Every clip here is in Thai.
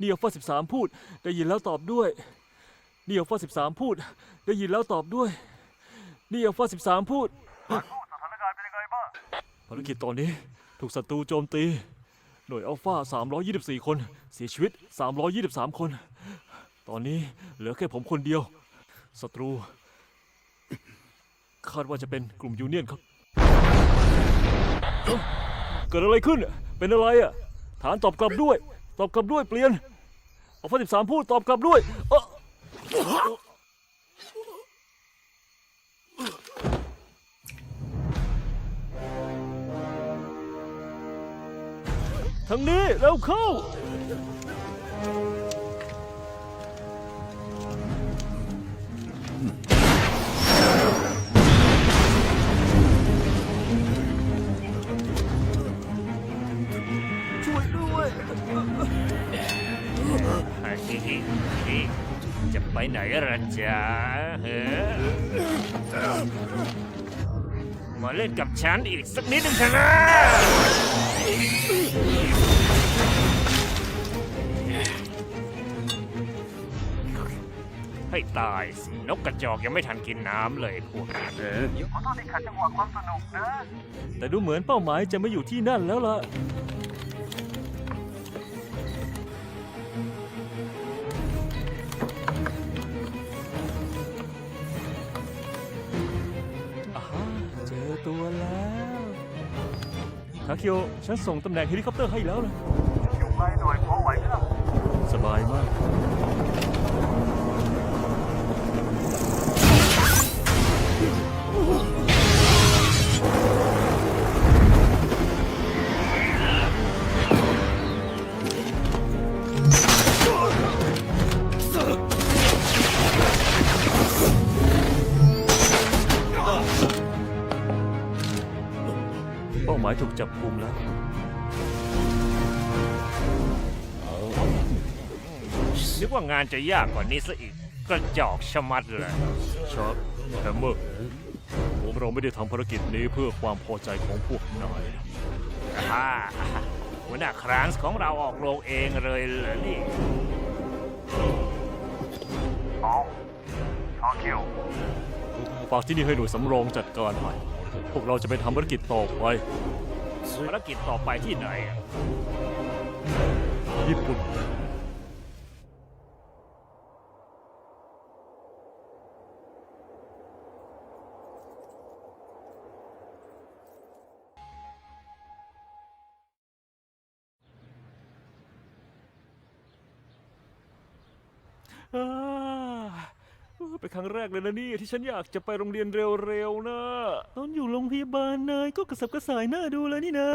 นี่อัลฟาสิบสามพูด ได้ยินแล้วตอบด้วยนี่อัลฟาสิบสามพูด ได้ยินแล้วตอบด้วยนี่อัลฟาสิบสามพูดสถานการณ์เป็นยังไงบ้างภารกิจตอนนี้ถูกศัตรูโจมตี หน่วยอัลฟา324 คน เสียชีวิต 323 คน ตอนนี้เหลือแค่ผมคนเดียว ศัตรู คาดว่าจะเป็นกลุ่มยูเนียนครับ เกิดอะไรขึ้น เป็นอะไรอะ ฐานตอบกลับด้วย ตอบกลับด้วยเปลี่ยนอัลฟา13พูดตอบกลับด้วยเอ้อทางนี้เร็วเข้า ไปไหนล่ะจ๊ะเฮ้มาเล่นกับฉันอีกสักนิดหนึ่งเถอะนะให้ตายสินกกระจอกยังไม่ทันกินน้ำเลยพวกนั้นขอโทษที่ขัดจังหวะความสนุกนะ แต่ดูเหมือนเป้าหมายจะไม่อยู่ที่นั่นแล้วล่ะ ทาคิโอฉันส่งตำแหน่งเฮลิคอปเตอร์ให้แล้วนะอยู่ไกลหน่อยพอไหวไหมล่ะสบายมากาหมายถูกจับกุมแล้ว นึกว่างานจะยากกว่านี้ซะอีกกระจอกชะมัดเลยชาร์ปแฮมเมอร์ผมเราไม่ได้ทำภารกิจนี้เพื่อความพอใจของพวกนายนะฮ่าหัวหน้าครานส์ของเราออกโรงเองเลยเหรอนี่เอาทาเกียวฝากที่นี่ให้หน่วยสำรองจัดการให้ พวกเราจะไปทำภารกิจต่อไป ภารกิจต่อไปที่ไหนอะญี่ปุ่น อ่า เป็นครั้งแรกเลยนะนี่ที่ฉันอยากจะไปโรงเรียนเร็วๆนะตอนอยู่โรงพยาบาลนายก็กระสับกระส่ายหน้าดูแล้วนี่นะ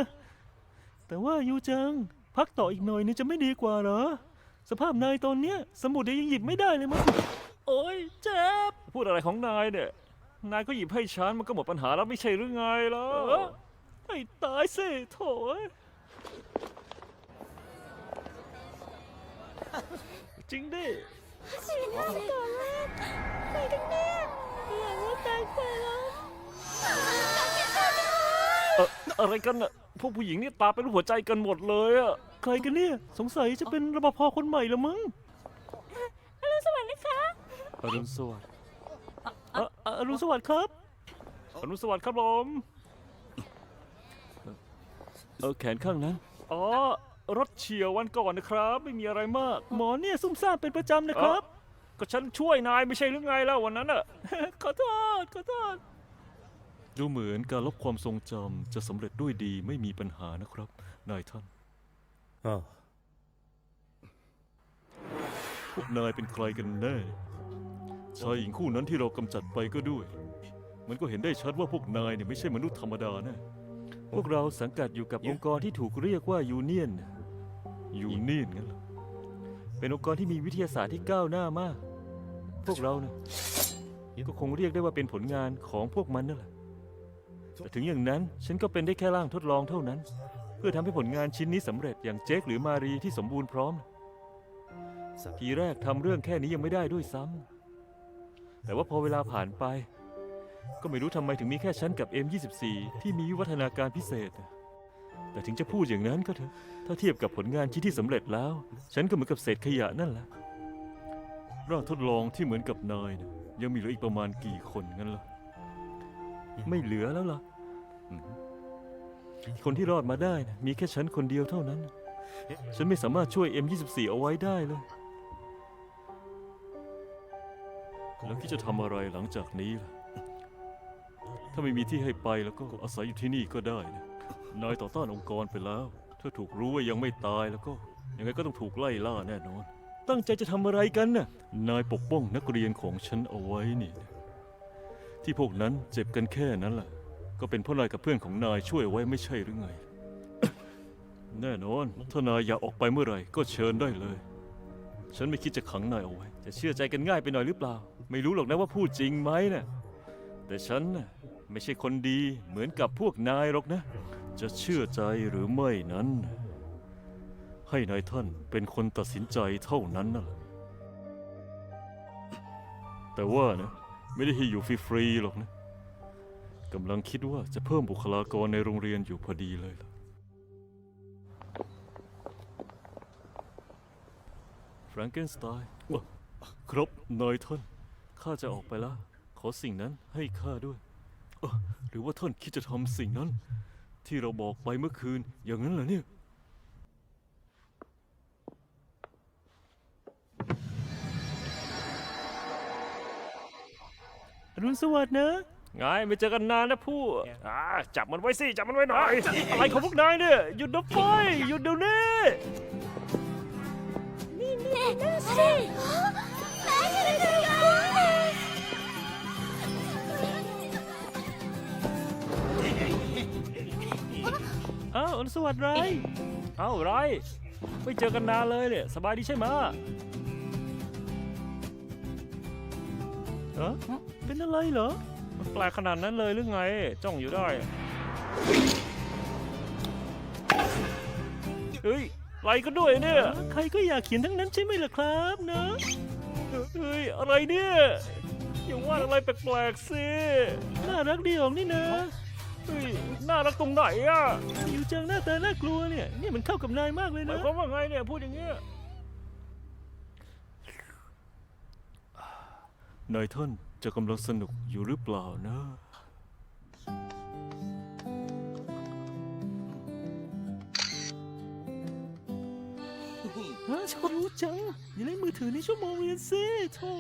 แต่ว่ายูจัง พักต่ออีกหน่อยนึงจะไม่ดีกว่าเหรอ สภาพนายตอนเนี้ย สมุดยังหยิบไม่ได้เลยมั้งโอ้ยเจ็บ พูดอะไรของนายเนี่ย นายก็หยิบให้ฉันมันก็หมดปัญหาแล้วไม่ใช่หรือไงล่ะให้ตายสิโถยจริงดิ สีหน้าก่อนเลยใครกันเนี่ยอยากว่าตายไปแล้วเอ่ออะไรกันน่ะพวกผู้หญิงนี่ตาเป็นรูปหัวใจกันหมดเลยอะใครกันเนี่ย สงสัยจะเป็นรปภคนใหม่ละมั้งอรุณสวัสดิ์นะคะอรุณสวัสดิ์อะอะอรุณสวัสดิ์ครับอรุณสวัสดิ์ครับผมเออแขนข้างนั้นอ๋อ รถเฉียววันก่อนนะครับ ไม่มีอะไรมาก หมอเนี่ยซุ่มซ่ามเป็นประจำนะครับ ก็ฉันช่วยนายไม่ใช่หรือไงแล้ววันนั้นอะขอโทษขอโทษดูเหมือนการลบความทรงจำจะสำเร็จด้วยดีไม่มีปัญหานะครับ นายท่าน อ้าวพวกนายเป็นใครกันแน่ชายหญิงคู่นั้นที่เรากำจัดไปก็ด้วย มันก็เห็นได้ชัดว่าพวกนายเนี่ยไม่ใช่มนุษย์ธรรมดาแน่พวกเราสังกัดอยู่กับองค์กรที่ถูกเรียกว่ายูเนียน ยูเนียนงั้นเหรอเป็นองค์กรที่มีวิทยาศาสตร์ที่ก้าวหน้ามาก พวกเราเนี่ยก็คงเรียกได้ว่าเป็นผลงานของพวกมันนั่นแหละแต่ถึงอย่างนั้นฉันก็เป็นได้แค่ร่างทดลองเท่านั้น เพื่อทำให้ผลงานชิ้นนี้สำเร็จอย่างเจคหรือมารีที่สมบูรณ์พร้อมทีแรกทำเรื่องแค่นี้ยังไม่ได้ด้วยซ้ำแต่ว่าพอเวลาผ่านไป ก็ไม่รู้ทำไมถึงมีแค่ฉันกับ M24 ที่มีวิวัฒนาการพิเศษ แต่ถึงจะพูดอย่างนั้นก็เถอะ ถ้าเทียบกับผลงานชิ้นที่สำเร็จแล้ว ฉันก็เหมือนกับเศษขยะนั่นแหละ ร่างทดลองที่เหมือนกับนายนะยังมีเหลืออีกประมาณกี่คนงั้นล่ะ ไม่เหลือแล้วล่ะอืมคนที่รอดมาได้นะมีแค่ฉันคนเดียวเท่านั้น ฉันไม่สามารถช่วย M24 เอาไว้ได้เลย แล้วที่จะทำอะไรหลังจากนี้ล่ะ ถ้าไม่มีที่ให้ไปแล้วก็อาศัยอยู่ที่นี่ก็ได้นะ นายต่อต้านองค์กรไปแล้ว ถ้าถูกรู้ว่ายังไม่ตายแล้วก็ ยังไงก็ต้องถูกไล่ล่าแน่นอน ตั้งใจจะทำอะไรกันน่ะ นายปกป้องนักเรียนของฉันเอาไว้นี่นะที่พวกนั้นเจ็บกันแค่นั้นแหละก็เป็นเพราะนายกับเพื่อนของนายช่วยไว้ไม่ใช่หรือไง แน่นอน ถ้านายอยากออกไปเมื่อไหร่ก็เชิญได้เลย ฉันไม่คิดจะขังนายเอาไว้ จะเชื่อใจกันง่ายไปหน่อยหรือเปล่า ไม่รู้หรอกนะว่าพูดจริงไหมนะแต่ฉันน่ะไม่ใช่คนดีเหมือนกับพวกนายหรอกนะ จะเชื่อใจหรือไม่นั้น ให้นายท่านเป็นคนตัดสินใจเท่านั้นน่ะแต่ว่านะไม่ได้ให้อยู่ฟรีๆหรอกนะกำลังคิดว่าจะเพิ่มบุคลากรในโรงเรียนอยู่พอดีเลยล่ะแฟรงเกนสไตน์ครับนายท่านข้าจะออกไปแล้วขอสิ่งนั้นให้ข้าด้วยเอ้อหรือว่าท่านคิดจะทำสิ่งนั้น ที่เราบอกไปเมื่อคืน อย่างนั้นเหรอเนี่ย อรุณสวัสดิ์นะ ไงไม่เจอกันนานนะผู้อ่าจับมันไว้สิ จับมันไว้หน่อยอะไรของพวกนายเนี่ย หยุดนะไฟหยุดเดี๋ยวนี้ นี่นี่นั่นสิ สวัสดิ์ไรเอ้าไรไม่เจอกันนานเลยเนี่ยสบายดีใช่ไหมะเออเป็นอะไรเหรอ มันแปลกขนาดนั้นเลยหรือไง จ้องอยู่ได้ เฮ้ยไรก็ด้วยเนี่ย ใครก็อยากเขียนทั้งนั้นใช่ไหมล่ะครับนะเฮ้ย อะไรเนี่ย อย่าว่าอะไรแปลกๆสิ น่ารักดีออกนี่นะ เฮ้ยน่ารักตรงไหนอะอยู่จังหน้าตาน่ากลัวเนี่ยนี่มันเข้ากับนายมากเลยนะหมายความว่าไงเนี่ยพูดอย่างเงี้ยนายท่านจะกำลังสนุกอยู่หรือเปล่านะ ฮะชอบรู้จัง อย่าเล่นมือถือในชั่วโมงเรียนสิโธ่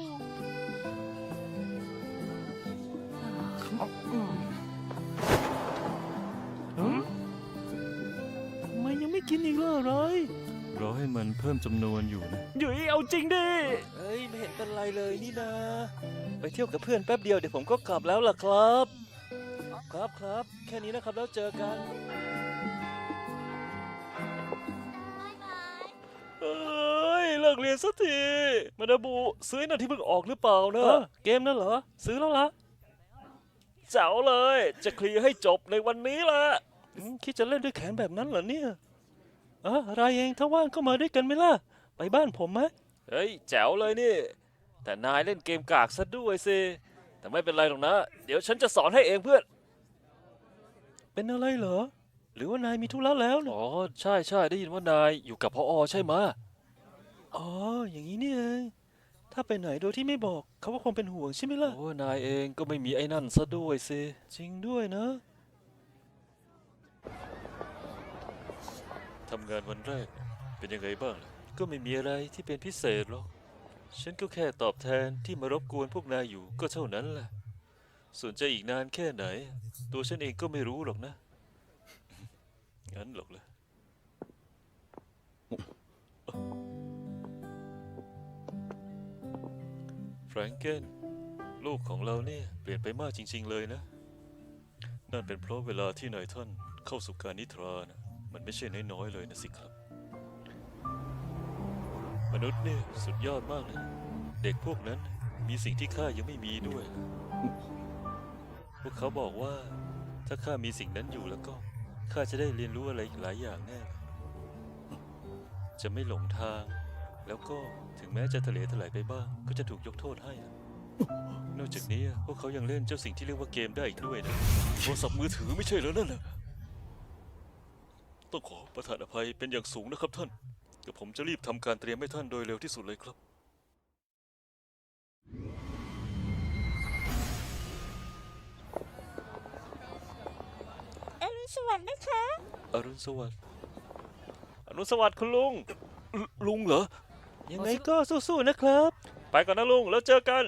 กินอีกล่ะไรรอให้มันเพิ่มจำนวนอยู่นะอยู่ยเอาจริงดิเฮ้ยไม่เห็นเป็นไรเลยนี่นาไปเที่ยวกับเพื่อนแป๊บเดียวเดี๋ยวผมก็กลับแล้วล่ะครับ ครับครับ แค่นี้นะครับแล้วเจอกัน เอ้ยเลิกเรียนสักทีมาดาบูซื้อหน่ะที่เพิ่งออกหรือเปล่านะเออเกมนั่นเหรอ ซื้อแล้วละเจ๋วเลย จะเคลียร์ให้จบในวันนี้แหละอืมคิดจะเล่นด้วยแขนแบบนั้นเหรอเนี่ย เอออะไรเองถ้าว่างก็มาด้วยกันไหมล่ะ ไปบ้านผมไหมเฮ้ย แจ๋วเลยนี่ แต่นายเล่นเกมกากซะด้วยสิ แต่ไม่เป็นไรหรอกนะ เดี๋ยวฉันจะสอนให้เองเพื่อน เป็นอะไรเหรอ หรือว่านายมีธุระแล้วเนี่ยอ๋อ ใช่ใช่ได้ยินว่านายอยู่กับพออใช่ไหมะอ๋อ อย่างนี้นี่เอง ถ้าไปไหนโดยที่ไม่บอกเขาก็คงเป็นห่วงใช่ไหมล่ะ โอ้นายเองก็ไม่มีไอ้นั่นซะด้วยสิ จริงด้วยนะ ทำงานวันแรกเป็นยังไงบ้างล่ะก็ไม่มีอะไรที่เป็นพิเศษหรอก ฉันก็แค่ตอบแทนที่มารบกวนพวกนายอยู่ก็เท่านั้นแหละส่วนจะอีกนานแค่ไหน ตัวฉันเองก็ไม่รู้หรอกนะ งั้นหรอกเลยแฟรงเกนลูกของเราเนี่ยเปลี่ยนไปมากจริง ๆ เลยนะ นั่นเป็นเพราะเวลาที่นายท่านเข้าสู่การนิทรานะ มันไม่ใช่น้อยๆเลยนะสิครับ มนุษย์เนี่ยสุดยอดมากเลยเด็กพวกนั้นมีสิ่งที่ข้ายังไม่มีด้วย พวกเขาบอกว่า ถ้าข้ามีสิ่งนั้นอยู่แล้วก็ข้าจะได้เรียนรู้อะไรอีกหลายอย่างแน่จะไม่หลงทาง แล้วก็ถึงแม้จะทะเลถลายไปบ้าง ก็จะถูกยกโทษให้ นอกจากนี้พวกเขายังเล่นเจ้าสิ่งที่เรียกว่าเกมได้อีกด้วยนะโทรศัพท์มือถือไม่ใช่แล้วนั่นเหรอ ต้องขอประทานอภัยเป็นอย่างสูงนะครับท่านกับผมจะรีบทำการเตรียมให้ท่านโดยเร็วที่สุดเลยครับ อรุณสวัสดิ์นะคะ อรุณสวัสดิ์อรุณสวัสดิ์คุณลุงลุลุงเหรอ ยังไงก็สู้ๆนะครับ ไปก่อนนะลุงแล้วเจอกัน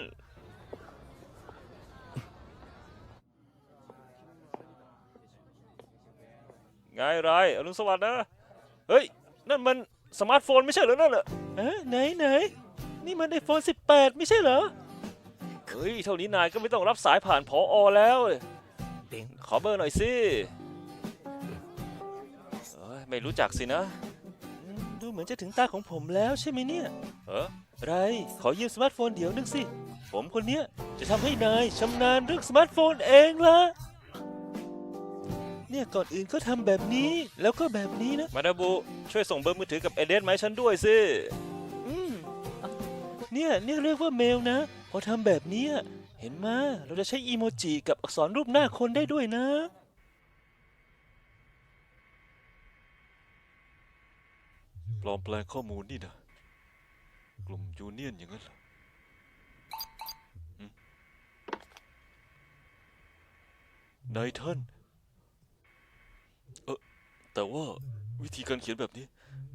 ไงไรอรุณสวัสดิ์นะเฮ้ยนั่นมันสมาร์ทโฟนไม่ใช่เหรอนั่นอะเอ๊ะไหนไหนนี่มันไอโฟน18 ไม่ใช่เหรอเฮ้ยเท่านี้นายก็ไม่ต้องรับสายผ่านพออแล้วขอเบอร์หน่อยสิเอ้ยไม่รู้จักสินะ ดูเหมือนจะถึงตาของผมแล้วใช่ไหมเนี่ย เออไร ขอยืมสมาร์ทโฟนเดี๋ยวนึงสิ ผมคนเนี้ยจะทำให้นายชำนาญเรื่องสมาร์ทโฟนเองละ เนี่ยก่อนอื่นก็ทำแบบนี้แล้วก็แบบนี้นะ มาดาบุ ช่วยส่งเบอร์มือถือกับเอเดนมาให้ฉันด้วยสิ อืมเนี่ยเนี่ยเรียกว่าเมลนะ พอทำแบบเนี้ยเห็นมาเราจะใช้อีโมจิกับอักษรรูปหน้าคนได้ด้วยนะ ปลอมแปลงข้อมูลนี่นะกลุ่มยูเนียนอย่างนั้นเหรอหืมนายท่านเออ แต่ว่าวิธีการเขียนแบบนี้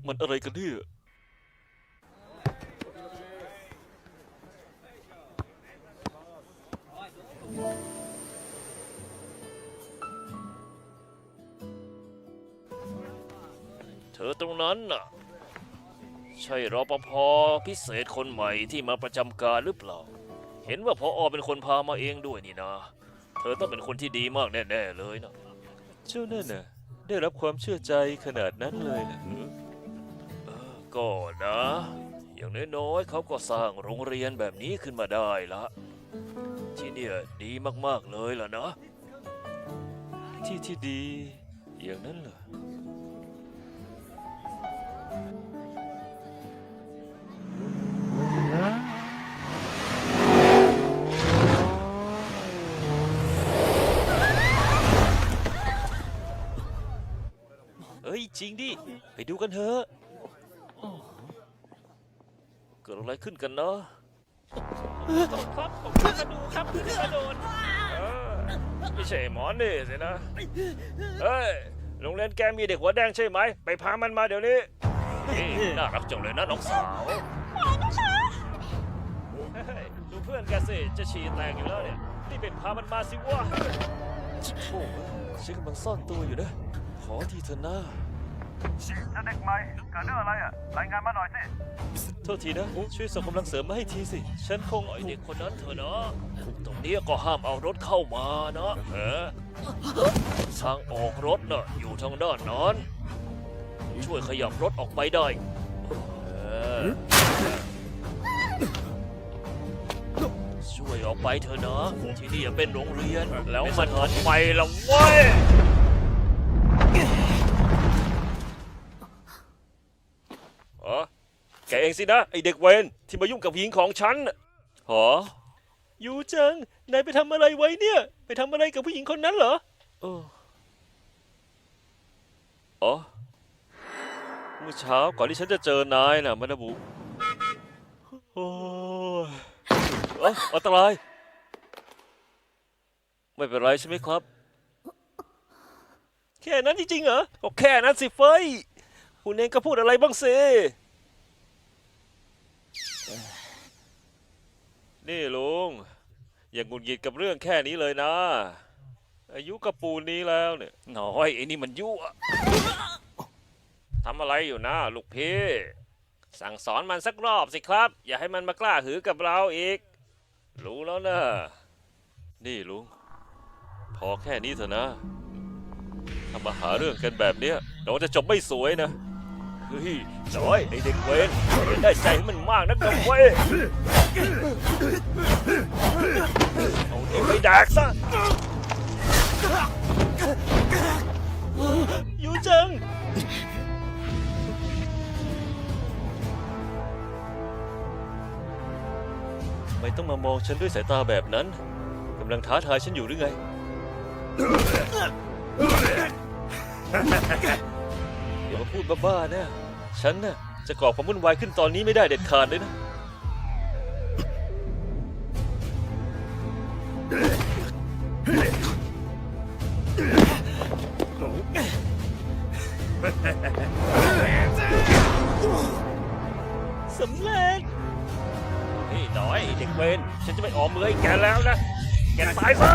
มันอะไรกันเนี่ยเธอตรงนั้นน่ะ ใช่รปภพิเศษคนใหม่ที่มาประจำการหรือเปล่า เห็นว่าพออเป็นคนพามาเองด้วยนี่นะ เธอต้องเป็นคนที่ดีมากแน่ ๆ เลยนะเจ้านั่นน่ะ ได้รับความเชื่อใจขนาดนั้นเลยนะเออก็นะ อย่างน้อยๆเขาก็สร้างโรงเรียนแบบนี้ขึ้นมาได้ละ ที่เนี่ยดีมากๆเลยล่ะนะ ที่ที่ดีอย่างนั้นเหรอ อะไรขึ้นกันเนาะครับผมขึ้นมาดูครับขึ้นมาโดนไม่ใช่หมอนี่สินะ เฮ้ย โรงเรียนแกมีเด็กหัวแดงใช่ไหม ไปพามันมาเดี๋ยวนี้นี่น่ารักจังเลยนะน้องสาวเฮ้ยดูเพื่อนแกสิ จะฉี่แตกอยู่แล้วเนี่ยรีบไปพามันมาสิวะโอ้ฉันกำลังซ่อนตัวอยู่นะ ขอทีเถอะนะ จะเด็กใหม่เกิดเรื่องอะไรอะ รายงานมาหน่อยสิ โทษทีนะ ช่วยส่งกำลังเสริมมาให้ทีสิ ฉันคงไอเด็กคนนั้นเถอะนะ ตรงนี้ก็ห้ามเอารถเข้ามานะเออทางออกรถน่ะอยู่ทางด้านนั้น ช่วยขยับรถออกไปได้เออช่วยออกไปเถอะนะ ที่นี่เป็นโรงเรียน แล้วมันออกไปละเว้ย เองสินะ ไอเด็กเวนที่มายุ่งกับหญิงของฉันน่ะหออยู่จังนายไปทำอะไรไว้เนี่ย ไปทำอะไรกับผู้หญิงคนนั้นเหรอเอออ๋อเมื่อเช้าก่อนที่ฉันจะเจอนายน่ะมานาบุโอ้ยเอ้ออันตราย ไม่เป็นไรใช่ไหมครับ แค่นั้นจริงๆเหรอก็แค่นั้นสิเฟยคุณเองก็พูดอะไรบ้างสิ นี่ลุง อย่าหงุดหงิดกับเรื่องแค่นี้เลยนะ อายุกระปูนนี้แล้วเนี่ยน้อยไอ้นี่มันยั่วทำอะไรอยู่นะลูกพี่สั่งสอนมันสักรอบสิครับ อย่าให้มันมากล้าหือกับเราอีก รู้แล้วนะ นี่ลุง พอแค่นี้เถอะนะถ้ามาหาเรื่องกันแบบเนี้ยเราจะจบไม่สวยนะ เฮ้ยน้อยไอเด็กเวนได้ใจให้มันมากนักนะเว้ยเอาเด็กไปแดกซะอยู่จังไม่ต้องมามองฉันด้วยสายตาแบบนั้นกำลังท้าทายฉันอยู่หรือไง มาพูดบ้าๆนะฉันน่ะจะก่อความวุ่นวายขึ้นตอนนี้ไม่ได้เด็ดขาดเลยนะ สำเร็จ นี่น้อยเด็กเวนฉันจะไม่ออมมือให้แกแล้วนะ แกตายซะ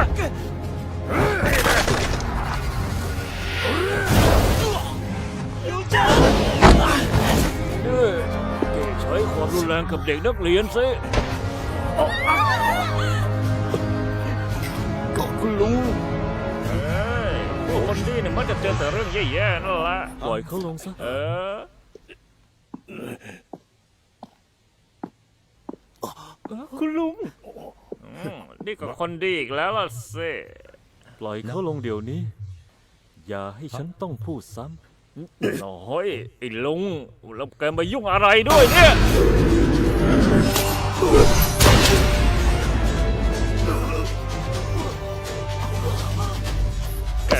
ใช้ความรุนแรงกับเด็กนักเรียนสิก็คุณลุงพวกคนดีเนี่ยมันจะเจอแต่เรื่องแย่ๆนั่นแหละ ปล่อยเขาลงซะ เออ คุณลุง อืมนี่ก็คนดีอีกแล้วล่ะสิ ปล่อยเขาลงเดี๋ยวนี้ อย่าให้ฉันต้องพูดซ้ำ น้อยไอ้ลุงแล้วแกมายุ่งอะไรด้วยเนี่ยแก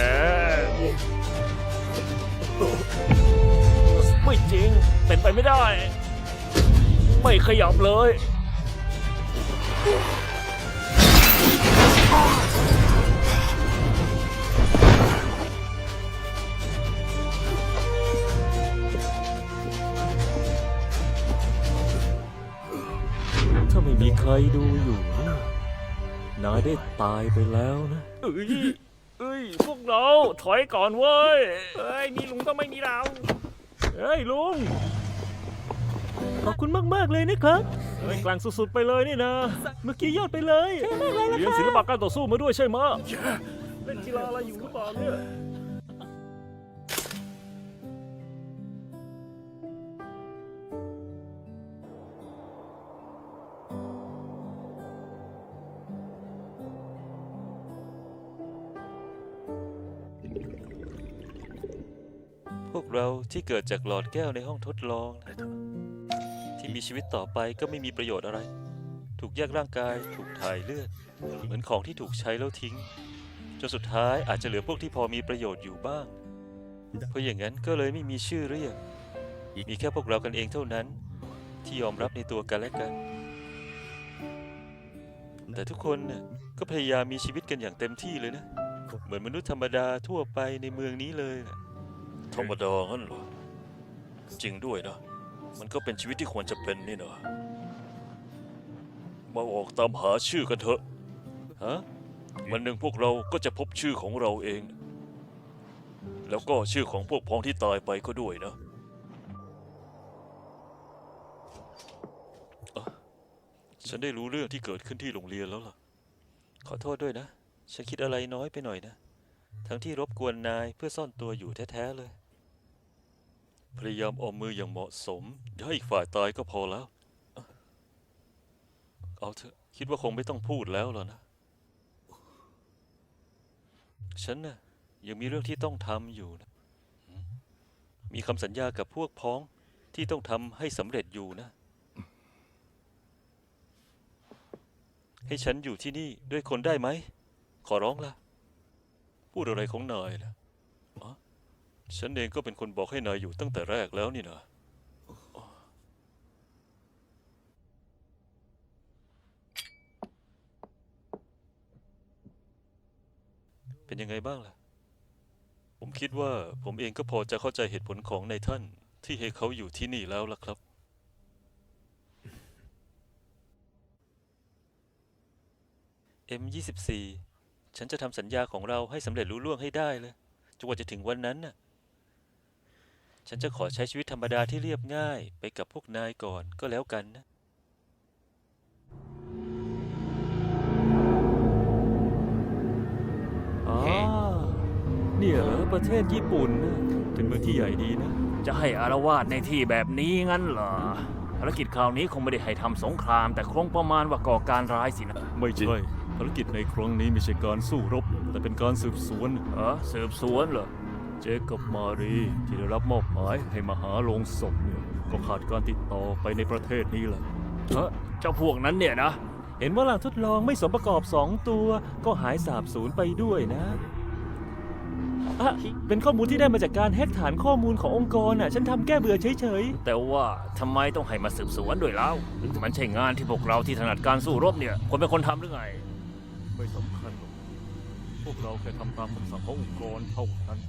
ไม่จริง เป็นไปไม่ได้ ไม่ขยับเลย ไม่มีใครดูอยู่นะนายได้ตายไปแล้วนะ เอ้ยเอ้ย พวกเราถอยก่อนเว้ยเอ้ย มีลุงต้องไม่มีเราเอ้ย ลุง ขอบคุณมาก ๆ เลยนะครับเอ้ยกลางสุด ๆ ไปเลยนี่นะ เมื่อกี้ยอดไปเลยเรียนศิลปะการต่อสู้มาด้วยใช่ไหมเล่นกีฬาอะไรอยู่หรือเปล่าเนี่ย พวกเราที่เกิดจากหลอดแก้วในห้องทดลองนะที่มีชีวิตต่อไปก็ไม่มีประโยชน์อะไร ถูกแยกร่างกาย ถูกถ่ายเลือด เหมือนของที่ถูกใช้แล้วทิ้ง จนสุดท้ายอาจจะเหลือพวกที่พอมีประโยชน์อยู่บ้าง เพราะอย่างนั้นก็เลยไม่มีชื่อเรียก มีแค่พวกเรากันเองเท่านั้น ที่ยอมรับในตัวกันและกัน แต่ทุกคนน่ะก็พยายามมีชีวิตกันอย่างเต็มที่เลยนะ เหมือนมนุษย์ธรรมดาทั่วไปในเมืองนี้เลยนะ รรมดางั้นเหรอ จริงด้วยนะ มันก็เป็นชีวิตที่ควรจะเป็นนี่นะมาออกตามหาชื่อกันเถอะ ฮะ วันหนึ่งพวกเราก็จะพบชื่อของเราเอง แล้วก็ชื่อของพวกพ้องที่ตายไปก็ด้วยนะอะฉันได้รู้เรื่องที่เกิดขึ้นที่โรงเรียนแล้วล่ะ ขอโทษด้วยนะ ฉันคิดอะไรน้อยไปหน่อยนะ ทั้งที่รบกวนนายเพื่อซ่อนตัวอยู่แท้ ๆ เลย พยายามออมมืออย่างเหมาะสมอย่าให้อีกฝ่ายตายก็พอแล้ว เอาเถอะคิดว่าคงไม่ต้องพูดแล้วหรอนะ ฉันน่ะยังมีเรื่องที่ต้องทำอยู่นะ มีคำสัญญากับพวกพ้องที่ต้องทำให้สำเร็จอยู่นะ ให้ฉันอยู่ที่นี่ด้วยคนได้ไหม ขอร้องละพูดอะไรของนายนะ ฉันเองก็เป็นคนบอกให้นายอยู่ตั้งแต่แรกแล้วนี่นะเป็นยังไงบ้างล่ะ ผมคิดว่าผมเองก็พอจะเข้าใจเหตุผลของนายท่าน ที่ให้เขาอยู่ที่นี่แล้วล่ะครับ M24 ฉันจะทำสัญญาของเราให้สำเร็จรุ่ล่วงให้ได้เลยจนกว่าจะถึงวันนั้นน่ะ ฉันจะขอใช้ชีวิตธรรมดาที่เรียบง่ายไปกับพวกนายก่อนก็แล้วกันนะอ๋อเนี่ยเหรอประเทศญี่ปุ่นนะเป็นเมืองที่ใหญ่ดีนะ จะให้อารวาสในที่แบบนี้งั้นเหรอภารกิจคราวนี้คงไม่ได้ให้ทำสงคราม แต่คงประมาณว่าก่อการร้ายสินะไม่ใช่ภารกิจในครั้งนี้ไม่ใช่การสู้รบ แต่เป็นการสืบสวนเออสืบสวนเหรอ เจคกับมารีที่ได้รับมอบหมายให้มาหาโลงศพเนี่ยก็ขาดการติดต่อไปในประเทศนี้แหละเฮ้เจ้าพวกนั้นเนี่ยนะ เห็นว่าหลังทดลองไม่สมประกอบสองตัว ก็หายสาบสูญไปด้วยนะอะเป็นข้อมูลที่ได้มาจากการแฮกฐานข้อมูลขององค์กรอะ ฉันทำแก้เบื่อเฉยแต่ว่าทำไมต้องให้มาสืบสวนด้วยเล่ามันใช่งานที่พวกเราที่ถนัดการสู้รบเนี่ยควรเป็นคนทำหรือไงๆไม่สำคัญหรอก พวกเราแค่ทำตามคำสั่งขององค์กรเท่านั้น